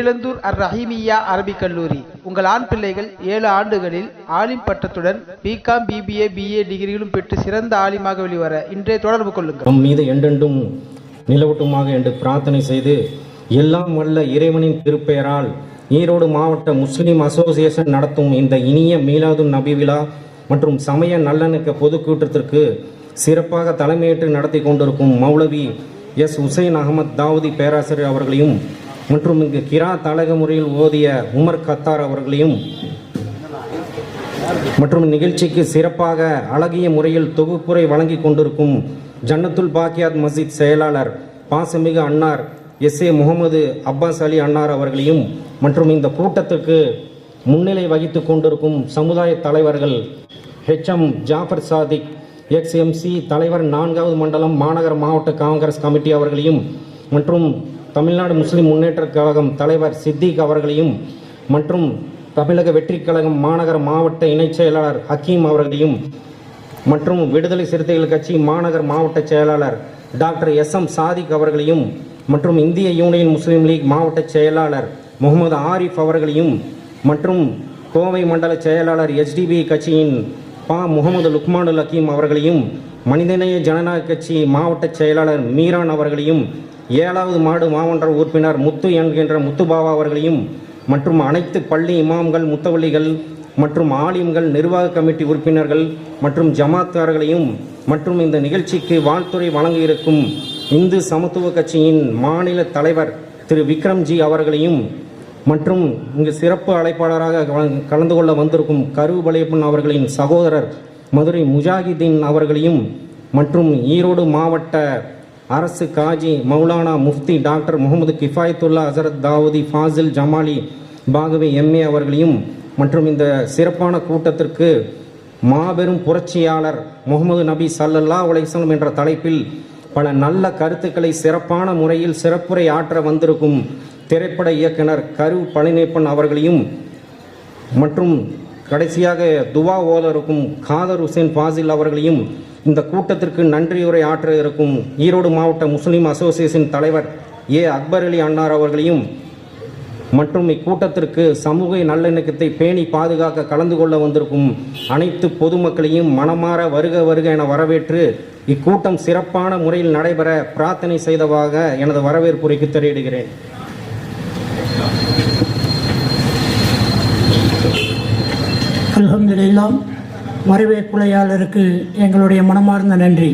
இளந்தூர் அர் ரஹீமியா அரபிக் கல்லூரி. உங்கள் ஆண் பிள்ளைகள் ஏழு ஆண்டுகளில் ஆலிம் பட்டத்துடன் பிகாம் பிபிஏ பிஏ டிகிரிகளும் பெற்று சிறந்த ஆலிமாக வெளிவர இன்றே தொடர்பு கொள்ளுங்கள். நம் மீது என்றென்றும் நிலவட்டுமாக என்று பிரார்த்தனை செய்து எல்லாம் வல்ல இறைவனின் திருப்பெயரால் ஈரோடு மாவட்ட முஸ்லிம் அசோசியேஷன் நடத்தும் இந்த இனிய மீலாது நபி விழா மற்றும் சமய நல்லிணக்க பொதுக்கூட்டத்திற்கு சிறப்பாக தலைமையேற்று நடத்தி கொண்டிருக்கும் மௌலவி எஸ். உசைன் அகமது தாவூதி பேராசிரியர் அவர்களையும் மற்றும் இங்கு கிரா தலக முறையில் ஓதிய உமர் கத்தார் அவர்களையும் மற்றும் நிகழ்ச்சிக்கு சிறப்பாக அழகிய முறையில் தொகுப்புரை வழங்கி கொண்டிருக்கும் ஜன்னத்துல் பாக்கியாத் மஸ்ஜித் செயலாளர் பாசமிகு அன்னார் எஸ் ஏ முகமது அப்பாஸ் அலி அன்னார் அவர்களையும் மற்றும் இந்த கூட்டத்துக்கு முன்னிலை வகித்து கொண்டிருக்கும் சமுதாய தலைவர்கள் ஹெச்எம் ஜாஃபர் சாதிக் எக்ஸ்எம்சி தலைவர் நான்காவது மண்டலம் மாநகர மாவட்ட காங்கிரஸ் கமிட்டி அவர்களையும் மற்றும் தமிழ்நாடு முஸ்லிம் முன்னேற்றக் கழகம் தலைவர் சித்திக் அவர்களையும் மற்றும் தமிழக வெற்றிக் கழகம் மாநகர மாவட்ட இணைச் செயலாளர் ஹக்கீம் அவர்களையும் மற்றும் விடுதலை சிறுத்தைகள் கட்சி மாநகர் மாவட்ட செயலாளர் டாக்டர் எஸ் எம் சாதிக் அவர்களையும் மற்றும் இந்திய யூனியன் முஸ்லீம் லீக் மாவட்ட செயலாளர் முகமது ஆரிஃப் அவர்களையும் மற்றும் கோவை மண்டல செயலாளர் எஸ்டிபி கட்சியின் பா முகமது லுக்மானுல் ஹக்கீம் அவர்களையும் மனிதநேய ஜனநாயக கட்சி மாவட்ட செயலாளர் மீரான் அவர்களையும் ஏழாவது மாடு மாவட்ட உறுப்பினர் முத்து என்கின்ற முத்துபாவா அவர்களையும் மற்றும் அனைத்து பள்ளி இமாம்கள் முத்தவள்ளிகள் மற்றும் ஆலிம்கள் நிர்வாக கமிட்டி உறுப்பினர்கள் மற்றும் ஜமாத்தார்களையும் மற்றும் இந்த நிகழ்ச்சிக்கு வாழ்த்துறை வழங்கியிருக்கும் இந்து சமத்துவ கட்சியின் மாநில தலைவர் திரு விக்ரம்ஜி அவர்களையும் மற்றும் இங்கு சிறப்பு அழைப்பாளராக கலந்து- கலந்து கொள்ள வந்திருக்கும் கருவளையப்பன் அவர்களின் சகோதரர் மதுரை முஜாஹிதீன் அவர்களையும் மற்றும் ஈரோடு மாவட்ட அரசு காஜி மௌலானா முஃப்தி டாக்டர் முகமது கிஃபாயத்துல்லா ஹசரத் தாவூதி ஃபாசில் ஜமாலி பாகவே எம்ஏ அவர்களையும் மற்றும் இந்த சிறப்பான கூட்டத்திற்கு மாபெரும் புரட்சியாளர் முகமது நபி சல்லல்லா அலைஹி என்ற தலைப்பில் பல நல்ல கருத்துக்களை சிறப்பான முறையில் சிறப்புரை ஆற்ற வந்திருக்கும் திரைப்பட இயக்குனர் கரு பழனியப்பன் அவர்களையும் மற்றும் கடைசியாக துவா ஓதருக்கும் காதர் ஹுசேன் ஃபாசில் அவர்களையும் இந்த கூட்டத்திற்கு நன்றியுரை ஆற்ற இருக்கும் ஈரோடு மாவட்ட முஸ்லீம் அசோசியேஷன் தலைவர் ஏ அக்பர் அலி அன்னார் அவர்களையும் மற்றும் இக்கூட்டத்திற்கு சமூக நல்லிணக்கத்தை பேணி பாதுகாக்க கலந்து கொள்ள வந்திருக்கும் அனைத்து பொதுமக்களையும் மனமாற வருக வருக என வரவேற்று இக்கூட்டம் சிறப்பான முறையில் நடைபெற பிரார்த்தனை செய்தவாக எனது வரவேற்புரைக்கு தெரிவிடுகிறேன் அல்ஹம்துலில்லாஹ் வரவேற்புரையாளருக்கு எங்களுடைய மனமார்ந்த நன்றி